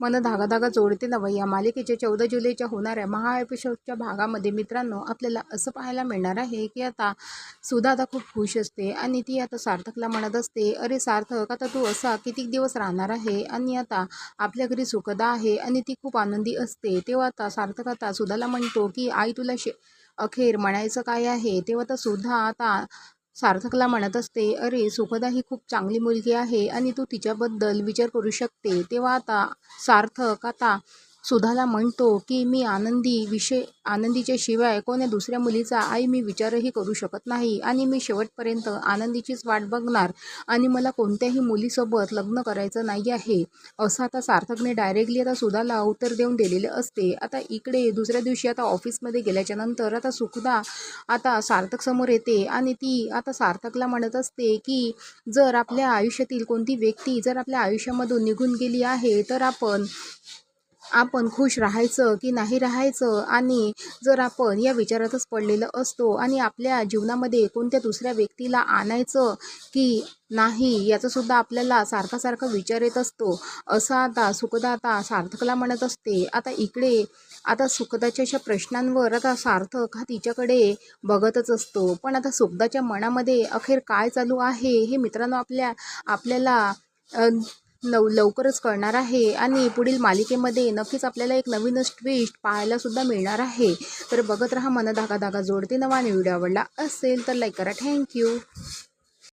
मन धागा धागा जोडते नवं या मालिकेच्या चौदा जुलैच्या होणाऱ्या महा एपिसोडच्या भागामध्ये मित्रांनो आपल्याला असं पाहायला मिळणार आहे की आता सुधा आता खूप खुश असते आणि ती आता सार्थकला म्हणत असते अरे सार्थक आता तू असा किती दिवस राहणार आहे आणि आता आपल्या घरी सुखदा आहे आणि ती खूप आनंदी असते. तेव्हा आता सार्थक आता सुधाला म्हणतो की आई तुला शे अखेर म्हणायचं काय आहे? तेव्हा तर सुद्धा आता सार्थकला म्हणत असते अरे सुखदा ही खूप चांगली मुलगी आहे आणि तू तिच्याबद्दल विचार करू शकते. तेव्हा आता सार्थक आता सुधाला म्हणतो की मी आनंदी विषय आनंदीच्या शिवाय कोण्या दुसऱ्या मुलीचा आई मी विचारही करू शकत नाही आणि मी शेवटपर्यंत आनंदीचीच वाट बघणार आणि मला कोणत्याही मुलीसोबत लग्न करायचं नाही आहे. असं आता सार्थकने डायरेक्टली आता सुधाला उत्तर देऊन दिलेले असते. आता इकडे दुसऱ्या दिवशी आता ऑफिसमध्ये गेल्याच्यानंतर आता सुखदा आता सार्थकसमोर येते आणि ती आता सार्थकला म्हणत असते की जर आपल्या आयुष्यातील कोणती व्यक्ती जर आपल्या आयुष्यामधून निघून गेली आहे तर आपण आपण खुश राहायचं की नाही राहायचं आणि जर आपण या विचारातच पडलेलं असतो आणि आपल्या जीवनामध्ये कोणत्या दुसऱ्या व्यक्तीला आणायचं की नाही याचासुद्धा आपल्याला सारखा सारखा विचार येत असतो. असं आता सुखदा आता सार्थकला म्हणत असते. आता इकडे आता सुखदाच्या अशा प्रश्नांवर आता सार्थक हा तिच्याकडे बघतच असतो. पण आता सुखदाच्या मनामध्ये अखेर काय चालू आहे हे मित्रांनो आपल्या आपल्याला लव लवकरच कळणार आहे. आणि पुढील मालिकेमध्ये नक्कीच आपल्याला एक नवीनच ट्विस्ट पाहायलासुद्धा मिळणार आहे. तर बघत राहा मन धागा धागा जोडते नवा आणि व्हिडिओ आवडला असेल तर लाईक करा. थँक्यू